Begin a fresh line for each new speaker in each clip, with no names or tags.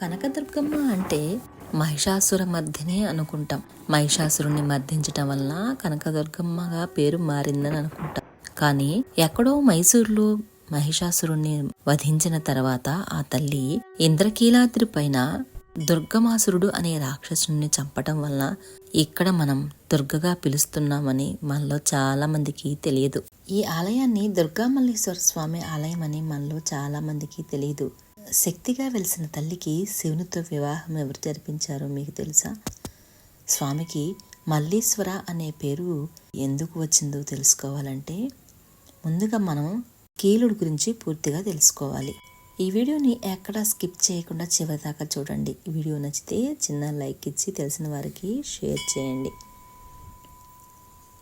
కనకదుర్గమ్మ అంటే మహిషాసుర మర్దినే అనుకుంటాం. మహిషాసురుణ్ణి మర్దించటం వల్ల కనకదుర్గమ్మగా పేరు మారిందని అనుకుంటాం. కానీ ఎక్కడో మైసూరులో మహిషాసురుణ్ణి వధించిన తర్వాత ఆ తల్లి ఇంద్రకీలాద్రి పైన దుర్గమాసురుడు అనే రాక్షసుని చంపటం వల్ల ఇక్కడ మనం దుర్గగా పిలుస్తున్నామని మనలో చాలా మందికి తెలియదు. ఈ ఆలయాన్ని దుర్గామల్లేశ్వర స్వామి ఆలయం అని మనలో చాలా మందికి తెలియదు. శక్తిగా వెలిసిన తల్లికి శివునితో వివాహం ఎవరు జరిపించారో మీకు తెలుసా? స్వామికి మల్లీశ్వర అనే పేరు ఎందుకు వచ్చిందో తెలుసుకోవాలంటే ముందుగా మనం కీలుడు గురించి పూర్తిగా తెలుసుకోవాలి. ఈ వీడియోని ఎక్కడా స్కిప్ చేయకుండా చివరి దాకా చూడండి. వీడియో నచ్చితే చిన్న లైక్ ఇచ్చి తెలిసిన వారికి షేర్ చేయండి.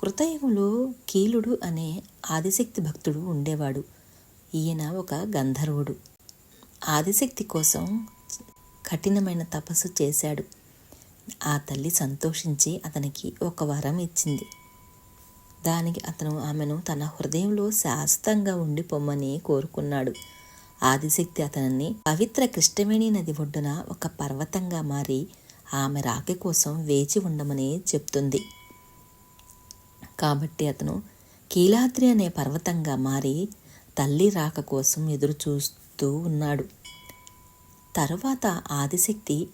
కృతయుగంలో కీలుడు అనే ఆదిశక్తి భక్తుడు ఉండేవాడు. ఈయన ఒక గంధర్వుడు. ఆదిశక్తి కోసం కఠినమైన తపస్సు చేశాడు. ఆ తల్లి సంతోషించి అతనికి ఒక వరం ఇచ్చింది. దానికి అతను ఆమెను తన హృదయంలో శాశ్వతంగా ఉండి పొమ్మని కోరుకున్నాడు. ఆదిశక్తి అతనిని పవిత్ర కృష్ణవేణి నది ఒడ్డున ఒక పర్వతంగా మారి ఆమె రాక కోసం వేచి ఉండమని చెప్తుంది. కాబట్టి అతను కీలాద్రి అనే పర్వతంగా మారి తల్లి రాక కోసం ఎదురు చూస్తూ ఉన్నాడు. తర్వాత ఆదిశక్తి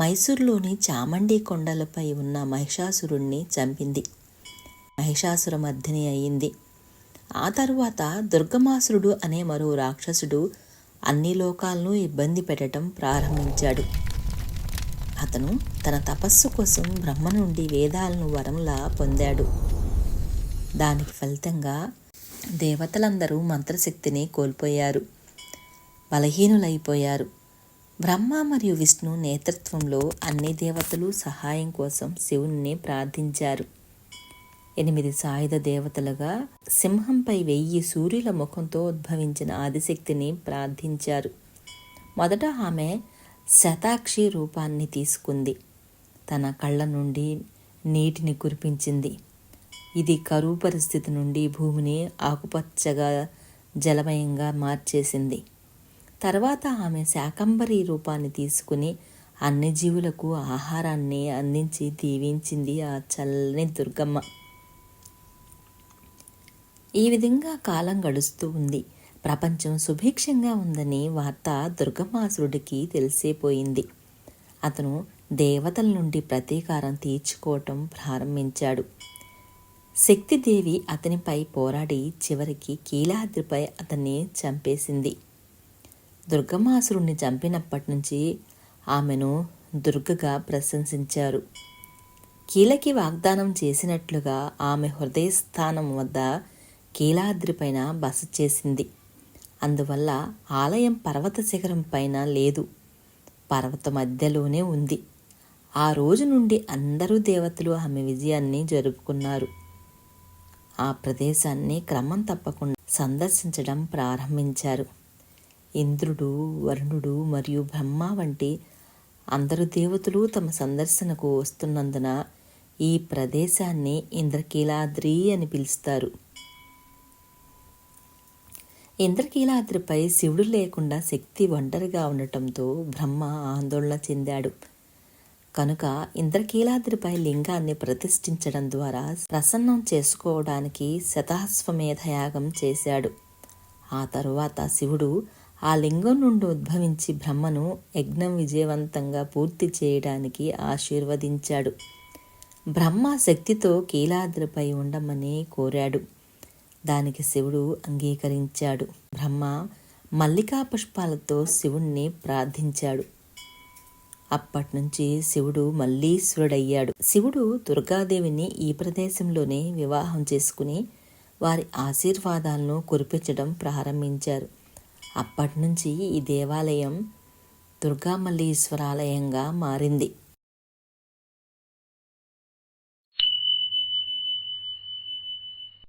మైసూర్లోని చామండి కొండలపై ఉన్న మహిషాసురుణ్ణి చంపింది. మహిషాసుర మధ్యని అయింది. ఆ తరువాత దుర్గమాసురుడు అనే మరో రాక్షసుడు అన్ని లోకాలను ఇబ్బంది పెట్టడం ప్రారంభించాడు. అతను తన తపస్సు కోసం బ్రహ్మ నుండి వేదాలను వరంలా పొందాడు. దానికి ఫలితంగా దేవతలందరూ మంత్రశక్తిని కోల్పోయారు. బలహీనులైపోయారు. బ్రహ్మ మరియు విష్ణు నేతృత్వంలో అన్ని దేవతలు సహాయం కోసం శివుణ్ణి ప్రార్థించారు. ఎనిమిది సాయుధ దేవతలుగా సింహంపై వెయ్యి సూర్యుల ముఖంతో ఉద్భవించిన ఆదిశక్తిని ప్రార్థించారు. మొదట ఆమె శతాక్షి రూపాన్ని తీసుకుంది. తన కళ్ళ నుండి నీటిని కురిపించింది. ఇది కరువు పరిస్థితి నుండి భూమిని ఆకుపచ్చగా జలమయంగా మార్చేసింది. తర్వాత ఆమె శాకంబరి రూపాన్ని తీసుకుని అన్ని జీవులకు ఆహారాన్ని అందించి దీవించింది ఆ చల్లని దుర్గమ్మ. ఈ విధంగా కాలం గడుస్తూ ఉంది. ప్రపంచం సుభిక్షంగా ఉందని వార్త దుర్గమాసురుడికి తెలిసిపోయింది. అతను దేవతల నుండి ప్రతీకారం తీర్చుకోవటం ప్రారంభించాడు. శక్తిదేవి అతనిపై పోరాడి చివరికి కీలాద్రిపై అతన్ని చంపేసింది. దుర్గమాసురుణ్ణి చంపినప్పటి నుంచి ఆమెను దుర్గగా ప్రశంసించారు. కీలకి వాగ్దానం చేసినట్లుగా ఆమె హృదయస్థానం వద్ద కీలాద్రిపైన బస చేసింది. అందువల్ల ఆలయం పర్వత శిఖరం పైన లేదు. పర్వత మధ్యలోనే ఉంది. ఆ రోజు నుండి అందరూ దేవతలు ఆమె విజయాన్ని జరుపుకున్నారు. ఆ ప్రదేశాన్ని క్రమం తప్పకుండా సందర్శించడం ప్రారంభించారు. ఇంద్రుడు వరుణుడు మరియు బ్రహ్మ వంటి అందరు దేవతలు తమ సందర్శనకు వస్తున్నందున ఈ ప్రదేశాన్ని ఇంద్రకీలాద్రి అని పిలుస్తారు. ఇంద్రకీలాద్రిపై శివుడు లేకుండా శక్తి ఒంటరిగా ఉండటంతో బ్రహ్మ ఆందోళన చెందాడు. కనుక ఇంద్రకీలాద్రిపై లింగాన్ని ప్రతిష్ఠించడం ద్వారా ప్రసన్నం చేసుకోవడానికి శతాశ్వమేధయాగం చేశాడు. ఆ తరువాత శివుడు ఆ లింగం నుండి ఉద్భవించి బ్రహ్మను యజ్ఞం విజయవంతంగా పూర్తి చేయడానికి ఆశీర్వదించాడు. బ్రహ్మ శక్తితో కీలాద్రిపై ఉండమని కోరాడు. దానికి శివుడు అంగీకరించాడు. బ్రహ్మ మల్లికా పుష్పాలతో శివుణ్ణి ప్రార్థించాడు. అప్పటినుంచి శివుడు మల్లీశ్వరుడయ్యాడు. శివుడు దుర్గాదేవిని ఈ ప్రదేశంలోనే వివాహం చేసుకుని వారి ఆశీర్వాదాలను కురిపించడం ప్రారంభించారు. అప్పటి నుంచి ఈ దేవాలయం దుర్గామల్లీశ్వరాలయంగా మారింది.